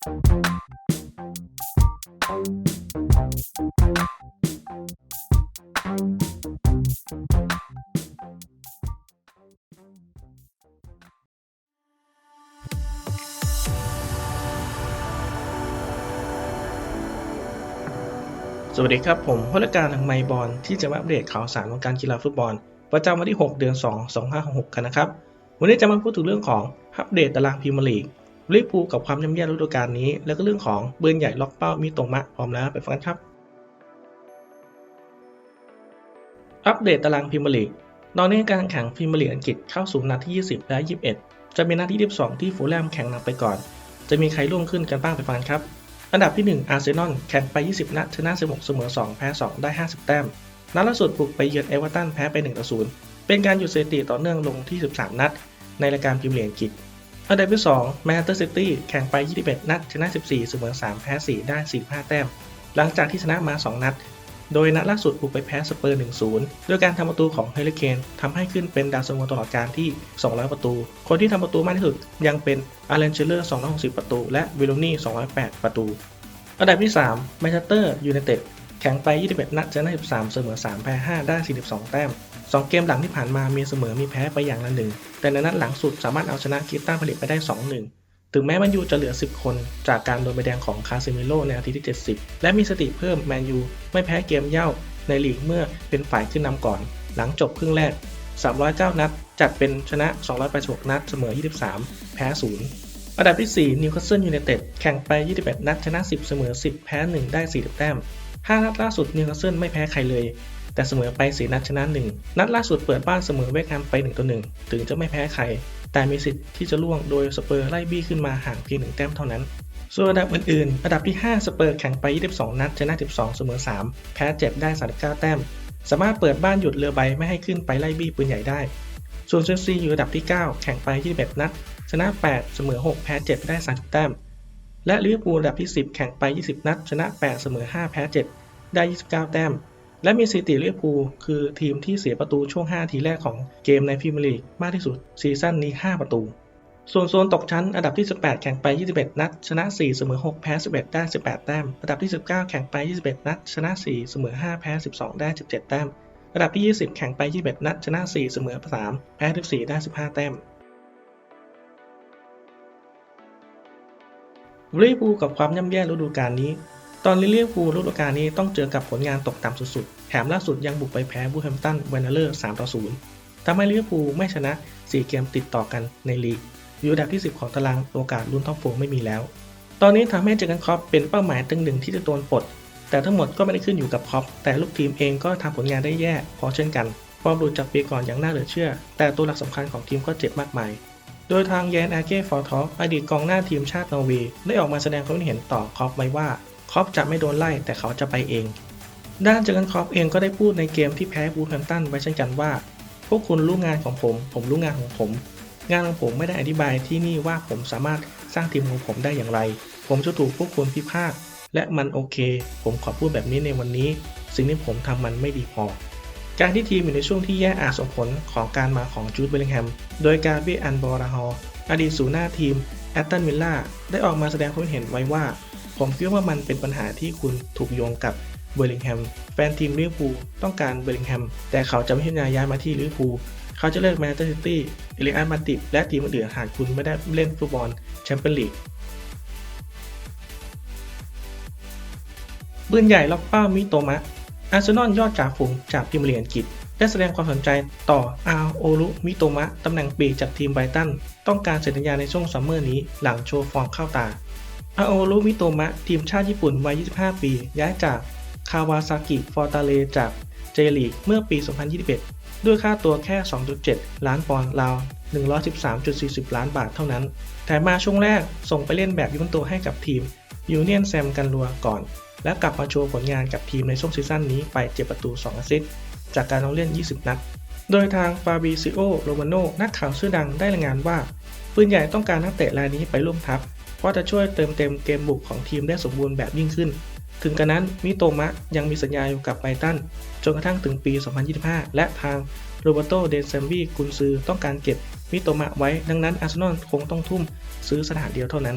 สวัสดีครับ ผมพลการทางไมบอลที่จะมาอัปเดตข่าวสารวงการกีฬาฟุตบอล ประจำวันที่ 6 เดือน 2 2566 กันนะครับ วันนี้จะมาพูดถึงเรื่องของอัปเดตตารางพรีเมียร์ลีก ลิเวอร์พูกับความย่ำแย่ฤดูกาลนี้ แล้วก็เรื่องของเบือนใหญ่ล็อกเป้ามีตรงมะพร้อมแล้วไปฟังกันครับ อัปเดตตารางพรีเมียร์ลีกตอนนี้การแข่งพรีเมียร์ลีกอังกฤษเข้าสู่นัดที่ 20 และ 21 จะเป็นนัดที่ 22 ที่ฟูลแลมแข่งนำไปก่อน จะมีใครร่วงขึ้นกันบ้างไปฟังกันครับ อันดับที่ 1 อาร์เซนอลแข่งไป 20 นัดชนะ 16 เสมอ 2 แพ้ 2 ได้ 50 แต้ม นัดล่าสุดบุกไปเยือนเอเวอร์ตันแพ้ไป1ต่อ0เป็นการหยุดสถิติต่อเนื่องลงที่ 13 นัด ในรายการพรีเมียร์ลีกอังกฤษ อันดับที่2แมนเชสเตอร์ซิตี้แข่งไป 21 นัด ชนะ 14เสมอ3 แพ้ 4 ได้ 45 แต้ม หลังจากที่ชนะมา 2 นัด โดยนัดล่าสุดบุกไปแพ้สเปอร์ 1-0 ด้วยการทำประตูของเฮลิเคนทำให้ขึ้นเป็นดาวซันโวตลอดการที่ 200 ประตู คนที่ทำประตูมากที่สุดยังเป็นอาร์เลนเชลเลอร์ 260 ประตู และวิลโลนี่ 208 ประตู อันดับที่3แมนเชสเตอร์ยูไนเต็ด แข่งไป 21 นัดชนะ13 เสมอ 3 แพ้ 5 ได้ 42 แต้ม 2 เกมหลังที่ผ่านมามีเสมอมีแพ้ไปอย่างละหนึ่ง แต่ในนัดหลังสุดสามารถเอาชนะคริสตันผลิตไปได้ 2-1 ถึงแม้แมนยูจะเหลือ 10 คน จากการโดนใบแดงของคาซิมิโร่ในนาทีที่ 70 และมีสติเพิ่มแมนยูไม่แพ้เกมเย่าในลีกเมื่อเป็นฝ่ายขึ้นนำก่อน หลังจบครึ่งแรก 309 นัด จัดเป็นชนะ 286 นัด เสมอ 23 แพ้ 0อันดับที่ 4 นิวคาสเซิลยูไนเต็ด แข่งไป 21 นัด ชนะ 10 เสมอ 10 แพ้ 1 ได้ 40 แต้ม 5 นัดล่าสุดนิวคาสเซิลไม่แพ้ใครเลย แต่เสมอไป 4 นัดชนะ 1 นัดล่าสุดเปิดบ้านเสมอเวสต์แฮมไป1ต่อ1ถึงจะไม่แพ้ใคร แต่มีสิทธิ์ที่จะล่วงโดยสเปอร์ไล่บี้ขึ้นมาห่างเพียง1แต้มเท่านั้นส่วนอันดับอื่นๆ อันดับที่ 5 สเปอร์แข่งไป 22 นัดชนะ 12 เสมอ 3 แพ้ 7 ได้ 39 แต้ม สามารถเปิดบ้านหยุดเรือใบไม่ให้ขึ้นไปไล่บี้ปืนใหญ่ได้ ส่วนเชลซีอยู่อันดับที่ 9 แข่งไป 21 นัด ชนะ 8 เสมอ 6 แพ้ 7 ได้ 30 แต้ม และลิเวอร์พูลอันดับที่ 10 แข่งไป 20 นัด ชนะ 8 เสมอ 5 แพ้ 7 ได้ 29 แต้ม และมีสถิติลิเวอร์พูลคือทีมที่เสียประตูช่วง 5 ทีแรกของเกมในพรีเมียร์ลีกมากที่สุดซีซั่นนี้ 5 ประตู ส่วนโซนตกชั้นอันดับที่ 18 แข่งไป 21 นัด ชนะ 4 เสมอ 6 แพ้ 11 ได้ 18 แต้ม อันดับที่ 19 แข่งไป 21 นัด ชนะ 4 เสมอ 5 แพ้ 12 ได้ 17 แต้ม อันดับที่ 20 แข่งไป 21 นัด ชนะ 4 เสมอ 3 แพ้ 14 ได้ 15 แต้ม ลิเวอร์พูลกับความย่ำแย่ฤดูกาลนี้ ตอนลิเวอร์พูลฤดูกาลนี้ต้องเจอกับผลงานตกต่ำสุดๆ แถมล่าสุดยังบุกไปแพ้บูแฮมตันเวนเนอร์3ต่อ0ทำให้ลิเวอร์พูลไม่ชนะ 4 เกมติดต่อกันในลีก อยู่อันดับที่ 10 ของตารางโอกาสลุ้นท็อปโฟไม่มีแล้ว ตอนนี้ทำให้เจอกันครอปเป็นเป้าหมายตึงหนึ่งที่จะโดนปลด แต่ทั้งหมดก็ไม่ได้ขึ้นอยู่กับครอปแต่ลูกทีมเองก็ทำผลงานได้แย่พอเช่นกันฟอร์มหลุดจากปีก่อนอย่างน่าเหลือเชื่อ แต่ตัวหลักสำคัญของทีมก็เจ็บมากมาย โดยทางแยนอาเก้ฟอร์ทออดีตกองหน้าทีมชาตินอร์เวย์ได้ออกมาแสดงความคิดเห็นต่อคอปไว้ว่าคอปจะไม่โดนไล่แต่เขาจะไปเอง ด้านเจอกันคอปเองก็ได้พูดในเกมที่แพ้บูแฮมตันไว้เช่นกันว่า พวกคุณรู้งานของผม ผมรู้งานของผม งานของผมไม่ได้อธิบายที่นี่ว่าผมสามารถสร้างทีมของผมได้อย่างไร ผมจะถูกพวกคุณพิพากและมันโอเค ผมขอพูดแบบนี้ในวันนี้ สิ่งที่ผมทำมันไม่ดีพอ การที่ทีมอยู่ในช่วงที่แย่อาจส่งผลของการมาของจูดเบลลิงแฮม โดยการเบียอันบอราฮออดีตศูหน้าทีมแอตตันวิลล่าได้ออกมาแสดงความเห็นไว้ว่า ผมคิดว่ามันเป็นปัญหาที่คุณถูกโยงกับเบลลิงแฮม แฟนทีมลิเวอร์พูลต้องการเบลลิงแฮม แต่เขาจะไม่พิจารณาย้ายมาที่ลิเวอร์พูลเขาจะเลิกแมนเชสเตอร์ซิตี้เอลิอันมาติดและทีมอื่นหากคุณไม่ได้เล่นฟุตบอลแชมเปี้ยนลีกปืนใหญ่ล็อกเป้ามิโตมะ อาร์เซนอลยอดจ่าฝูงจากพรีเมียร์ลีกอังกฤษได้แสดงความสนใจต่ออาโอรุมิโตมะตำแหน่งปีกจากทีมไบรตัน ต้องการเซ็นสัญญาในช่วงซัมเมอร์นี้หลังโชว์ฟอร์มเข้าตาอาโอรุมิโตมะทีมชาติญี่ปุ่นวัย 25 ปี ย้ายจากคาวาซากิฟอร์ตาเลจากเจลีกเมื่อปี 2021 ด้วยค่าตัวแค่ 2.7 ล้านปอนด์ราว 113.40 ล้านบาทเท่านั้น แต่มาช่วงแรกส่งไปเล่นแบบยุ่นตัวให้กับทีมยูเนียนแซมกันรัวก่อน และกลับมาโชว์ผลงานกับทีมในช่วงซีซั่นนี้ไป7ประตู 2อสซิสต์จากการลงเล่น 20 นัด โดยทางฟาบิซิโอ โรมาโนนักข่าวชื่อดังได้รายงานว่า ปืนใหญ่ต้องการนักเตะรายนี้ไปร่วมทัพ เพราะจะช่วยเติมเต็มเกมบุกของทีมได้สมบูรณ์แบบยิ่งขึ้น ถึงกระนั้นมิโตมะยังมีสัญญาอยู่กับไบรตันจนกระทั่งถึงปี 2025 และทางโรเบโต เดนเซมบีกุนซือต้องการเก็บมิโตมะไว้ ดังนั้นอาร์เซนอลคงต้องทุ่มซื้อสถานเดียวเท่านั้น